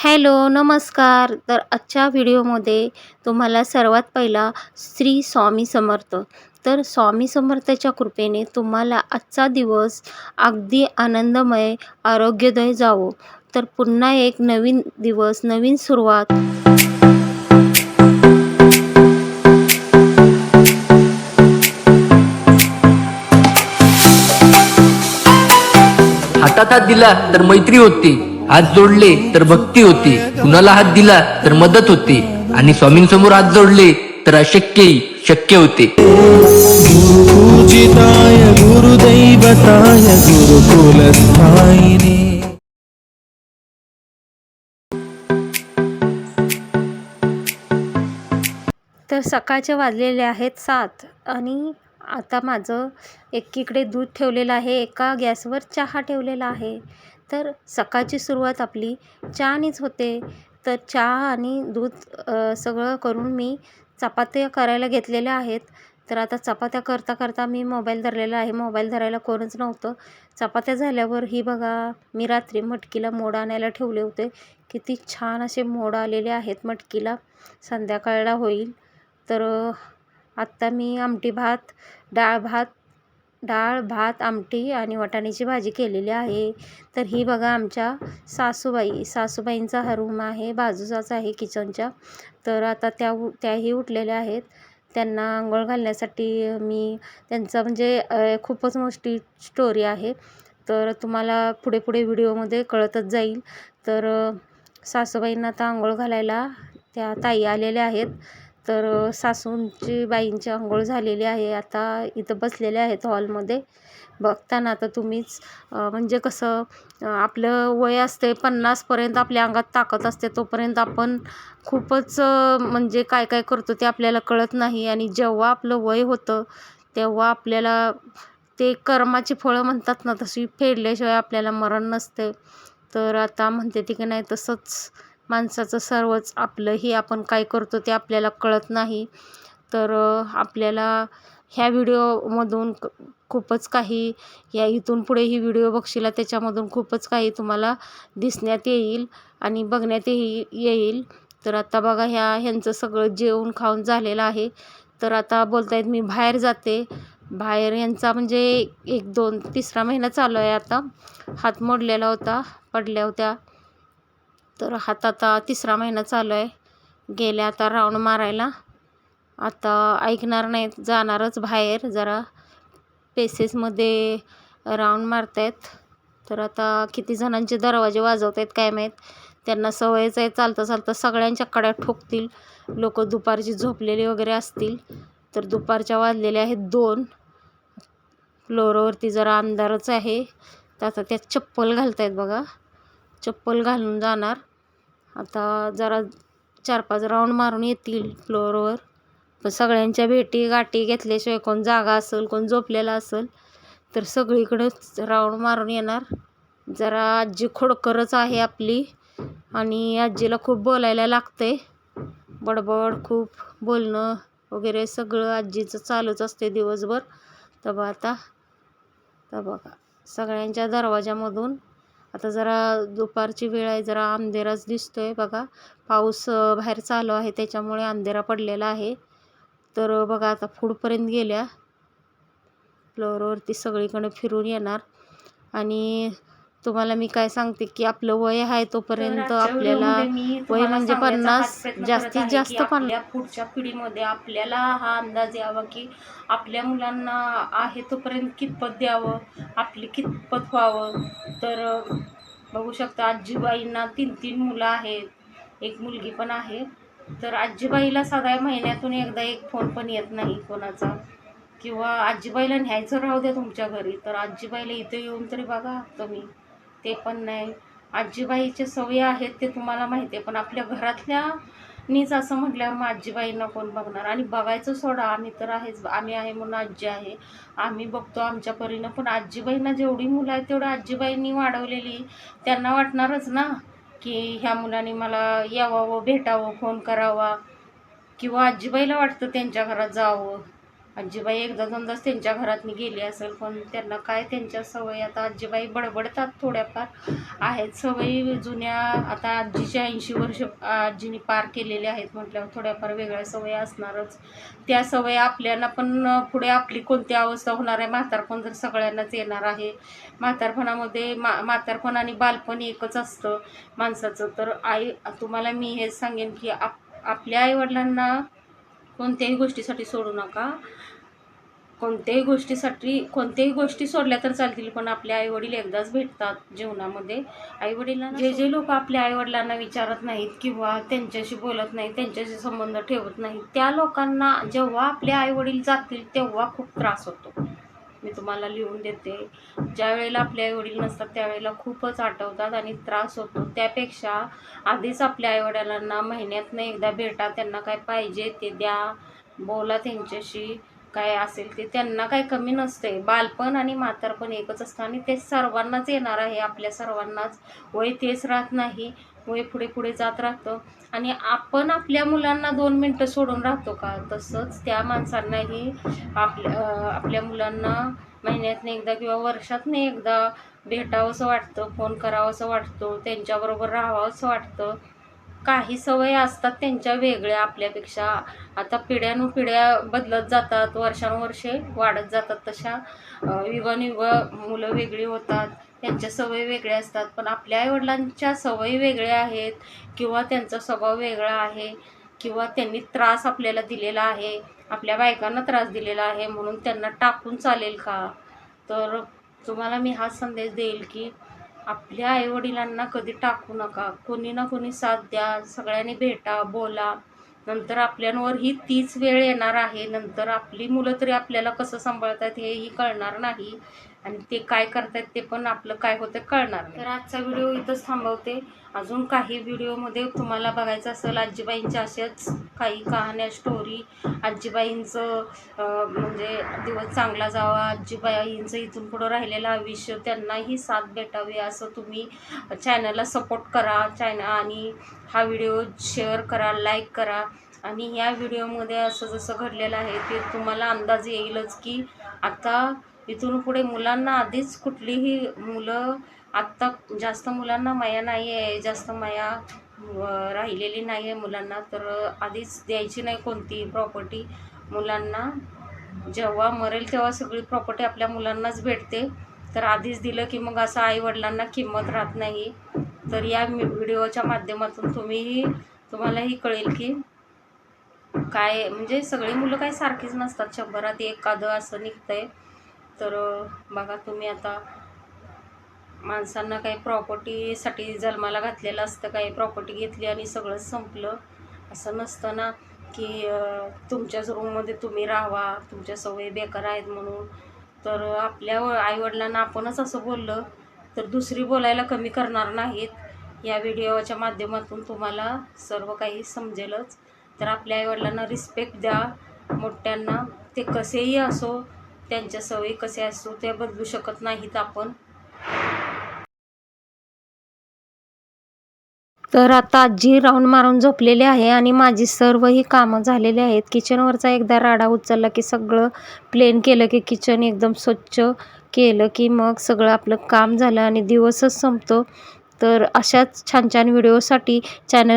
Hello नमस्कार. तर आजच्या व्हिडिओमध्ये तुम्हाला सर्वात पहिला श्री स्वामी समर्थ. तर स्वामी समर्थाच्या कृपेने तुम्हाला आजचा दिवस अगदी आनंदमय आरोग्यदय जावो. तर पुन्हा एक नवीन दिवस नवीन सुरुवात. हातात दिला तर मैत्री होती. हात जोडले तर भक्ती होते. कुणाला हात दिला तर मदत होते. आणि स्वामींसमोर हात जोडले तर अशक्यही शक्य होते. पूजिताय गुरुदैवताय गुरुकुलस्थायिने. तर सकाळचे वाजलेले आहेत सात आणि आता माझं एकीकडे दूध ठेवलेलं आहे एका गॅसवर चहा ठेवलेला आहे. तर सकाळची सुरुवात आपली चहानेच होते. तर चहा आणि दूध सगळं करून मी चपात्या करायला घेतलेल्या आहेत. तर आता चपात्या करता करता मी मोबाईल धरलेला आहे. मोबाईल धरायला कोणच नव्हतं. चपात्या झाल्यावर ही बघा मी रात्री मटकीला मोड आणायला ठेवले होते. किती छान असे मोड आलेले आहेत मटकीला. संध्याकाळला होईल. तर आत्ता मी आमटी भात डाळ भात डाळ भात आमटी आणि वाटाण्याची भाजी केलेली आहे. तर ही बघा आमच्या सासूबाई. सासूबाईंचा हा रूम आहे. बाजूचाच आहे किचनच्या. तर आता त्या उ त्याही उठलेल्या आहेत. त्यांना आंघोळ घालण्यासाठी मी त्यांचं म्हणजे खूपच मोठी स्टोरी आहे. तर तुम्हाला पुढे पुढे व्हिडिओमध्ये कळतच जाईल. तर सासूबाईंना आता आंघोळ घालायला त्या ताई आलेल्या आहेत. तर सासूंची बाईंची आंघोळ झालेली आहे. आता इथं बसलेले आहेत हॉलमध्ये. बघताना आता तुम्हीच म्हणजे कसं आपलं वय असते पन्नासपर्यंत आपल्या अंगात ताकद असते. तोपर्यंत आपण खूपच म्हणजे काय काय करतो ते आपल्याला कळत नाही. आणि जेव्हा आपलं वय होतं तेव्हा आपल्याला ते कर्माची फळं म्हणतात ना तशी फेडल्याशिवाय आपल्याला मरण नसते. तर आता म्हणते ती की नाही तसंच माणसाचं सर्वच आपलंही आपण काय करतो ते आपल्याला कळत नाही. तर आपल्याला ह्या व्हिडिओमधून क खूपच काही या इथून पुढे ही व्हिडिओ बघशीला त्याच्यामधून खूपच काही तुम्हाला दिसण्यात येईल आणि बघण्यात येईल. तर आता बघा ह्या ह्यांचं सगळं जेवण खाऊन झालेलं आहे. तर आता बोलतायत मी बाहेर जाते. बाहेर यांचा म्हणजे एक दोन तिसरा महिना चालू आहे आता. हात मोडलेला होता पडल्या होत्या. तर हात आता तिसरा महिना चालू आहे. गेल्या आता राऊंड मारायला. आता ऐकणार नाहीत जाणारच बाहेर. जरा पेसेसमध्ये राऊंड मारतायत. तर आता किती जणांचे दरवाजे वाजवत आहेत काय माहीत? त्यांना सवयच आहे चालता चालता सगळ्यांच्या कड्या ठोकतील. लोक दुपारची झोपलेली वगैरे असतील. तर दुपारच्या वाजलेल्या आहेत दोन. फ्लोअरवरती जरा अंधारच आहे. तर आता त्यात चप्पल घालत आहेत बघा. चप्पल घालून जाणार. आता जरा चार पाच राऊंड मारून येतील फ्लोअरवर पण सगळ्यांच्या भेटी गाठी घेतल्याशिवाय कोण जागा असेल कोण झोपलेला असेल तर सगळीकडंच राऊंड मारून येणार. जरा आजी खोडकरच आहे आपली आणि आजीला खूप बोलायला लागते बडबड खूप बोलणं वगैरे सगळं आजीचं चालूच असते दिवसभर. तर बघा आता तर बघा. सगळ्यांच्या दरवाजामधून आता जरा दुपारची वेळ आहे जरा अंधेराच दिसतो आहे बघा. पाऊस बाहेर चालू आहे त्याच्यामुळे अंधेरा पडलेला आहे. तर बघा आता पुढपर्यंत गेल्या. फ्लोअरवरती सगळीकडे फिरून येणार. आणि तुम्हाला मी काय सांगते की आपलं वय आहे तोपर्यंत आपल्याला वय म्हणजे पन्नास जास्तीत जास्त आपल्या पुढच्या पिढीमध्ये आपल्याला हा अंदाज यावा की आपल्या मुलांना आहे तोपर्यंत कितपत द्यावं आपली कितपत व्हावं. तर बघू शकता आजीबाईंना तीन तीन मुलं आहेत. एक मुलगी पण आहे. तर आजीबाईला सगळ्या महिन्यातून एकदा एक फोन पण येत नाही कोणाचा. किंवा आजीबाईला न्यायचं राहू द्या तुमच्या घरी तर आजीबाईला इथे येऊन तरी बघा तुम्ही. ते पण नाही. आजीबाईच्या सवयी आहेत ते तुम्हाला माहिती आहे पण आपल्या घरातल्या नीच असं म्हटल्यावर मग आजीबाईंना कोण बघणार? आणि बघायचं सोडा आम्ही तर आहेच आम्ही आहे म्हणून आजी आहे. आम्ही बघतो आमच्या परीनं पण आजीबाईंना जेवढी मुलं आहेत तेवढं आजीबाईंनी वाढवलेली. त्यांना वाटणारच ना की ह्या मुलांनी मला यावावं भेटावं फोन करावा. किंवा आजीबाईला वाटतं त्यांच्या घरात जावं. आजीबाई एकदा दोनदाच त्यांच्या घरातनी गेली असेल पण त्यांना काय त्यांच्या सवयी आता आजीबाई बडबडतात थोड्याफार. आहेत सवयी जुन्या आता आजीच्या ऐंशी वर्ष आजीने पार केलेल्या आहेत म्हटल्यावर थोड्याफार वेगळ्या सवयी असणारच. त्या सवयी आपल्याला पण पुढे आपली कोणती अवस्था होणार आहे म्हातारपण जर सगळ्यांनाच येणार आहे. म्हातारपणामध्ये मा म्हातारपण आणि बालपण एकच असतं माणसाचं. तर आई तुम्हाला मी हेच सांगेन की आप आपल्या आईवडिलांना कोणत्याही गोष्टीसाठी सोडू नका. कोणत्याही गोष्टीसाठी कोणत्याही गोष्टी सोडल्या तर चालतील पण आपले आईवडील एकदाच भेटतात जीवनामध्ये. आईवडिलांना जे जे लोक आपल्या आईवडिलांना विचारत नाहीत किंवा त्यांच्याशी बोलत नाहीत त्यांच्याशी संबंध ठेवत नाहीत त्या लोकांना जेव्हा आपले आईवडील जातील तेव्हा खूप त्रास होतो. मी तुम्हाला लिहून देते. ज्या वेळेला आपले आईवडील नसतात त्यावेळेला खूपच आठवतात आणि त्रास होतो. त्यापेक्षा आधीच आपल्या आईवडिलांना महिन्यातनं एकदा भेटा त्यांना काय पाहिजे ते द्या. बोला त्यांच्याशी काय असेल ते. त्यांना काय कमी नसते बालपण आणि म्हातारपण एकच असतं आणि ते सर्वांनाच येणार आहे. आपल्या सर्वांनाच. वय तेच राहत नाही. वय पुढे पुढे जात राहतं. आणि आपण आपल्या मुलांना दोन मिनटं सोडून राहतो का? तसंच त्या माणसांनाही आपल्या आपल्या मुलांना महिन्यातनं एकदा किंवा वर्षातनं एकदा भेटावंसं वाटतं फोन करावंसं वाटतो त्यांच्याबरोबर राहावंसं वाटतं. काही सवय असतात त्यांच्या वेगळ्या आपल्यापेक्षा. आता पिढ्यानुपिढ्या बदलत जातात वर्षानुवर्षे वाढत जातात तशा. अं, युगानुयुग मुलं वेगळी होतात त्यांच्या सवयी वेगळ्या असतात. पण आपल्या आईवडिलांच्या सवयी वेगळ्या आहेत किंवा त्यांचा स्वभाव वेगळा आहे किंवा त्यांनी त्रास आपल्याला दिलेला आहे आपल्या बायकांना त्रास दिलेला आहे म्हणून त्यांना टाकून चालेल का? तर तुम्हाला मी हा संदेश देईल की आपल्या आईवडिलांना कधी टाकू नका. कोणी ना कोणी साथ द्या. सगळ्यांनी भेटा बोला. नंतर आपल्यावर ही तीच वेळ येणार आहे. नंतर आपली मुलं तरी आपल्याला कसं सांभाळतात हेही कळणार नाही. आणि ते काय करतात ते पण आपलं काय होतं कळणार तर आजचा व्हिडिओ इथंच थांबवते. अजून काही व्हिडिओमध्ये तुम्हाला बघायचं असेल आजीबाईंच्या अशाच काही कहाण्या स्टोरी आजीबाईंचं म्हणजे दिवस चांगला जावा आजीबाईंचं इथून पुढं राहिलेलं आयुष्य त्यांनाही साथ भेटावी असं तुम्ही चॅनलला सपोर्ट करा. चॅन आणि हा व्हिडिओ शेअर करा लाईक करा. आणि ह्या व्हिडिओमध्ये असं जसं घडलेलं आहे ते तुम्हाला अंदाज येईलच की आता इथून पुढे मुलांना आधीच कुठलीही मुलं आत्ता जास्त मुलांना माया नाही आहे जास्त माया राहिलेली नाही आहे मुलांना तर आधीच द्यायची नाही कोणती प्रॉपर्टी मुलांना. जेव्हा मरेल तेव्हा सगळी प्रॉपर्टी आपल्या मुलांनाच भेटते. तर आधीच दिलं की मग असं आईवडिलांना किंमत राहत नाही. तर या व्हिडिओच्या माध्यमातून तुम्हीही तुम्हालाही कळेल की काय म्हणजे सगळी मुलं काही सारखीच नसतात. शंभरात एखादं असं निघतंय. तर बघा तुम्ही आता माणसांना काही प्रॉपर्टीसाठी जन्माला घातलेलं असतं काही प्रॉपर्टी घेतली आणि सगळंच संपलं. असं नसतं ना की तुमच्याच रूममध्ये तुम्ही राहावा तुमच्या सवयी बेकार आहेत म्हणून. तर आपल्या आईवडिलांना आपणच असं बोललं तर दुसरी बोलायला कमी करणार नाहीत. या व्हिडिओच्या माध्यमातून तुम्हाला सर्व काही समजेलच. तर आपल्या आईवडिलांना रिस्पेक्ट द्या. मोठ्यांना ते कसेही असो त्यांच्या सवयी कसे असो ते बदलू शकत नाहीत आपण. तर आता आजी राऊंड मारून झोपलेली आहे आणि माझी सर्व ही कामं झालेली आहेत. किचनवरचा एकदा राडा उचलला की सगळं प्लेन केलं की किचन एकदम स्वच्छ केलं की मग सगळं आपलं काम झालं आणि दिवसच संपतो. तर अशाच छान छान व्हिडिओसाठी चॅनल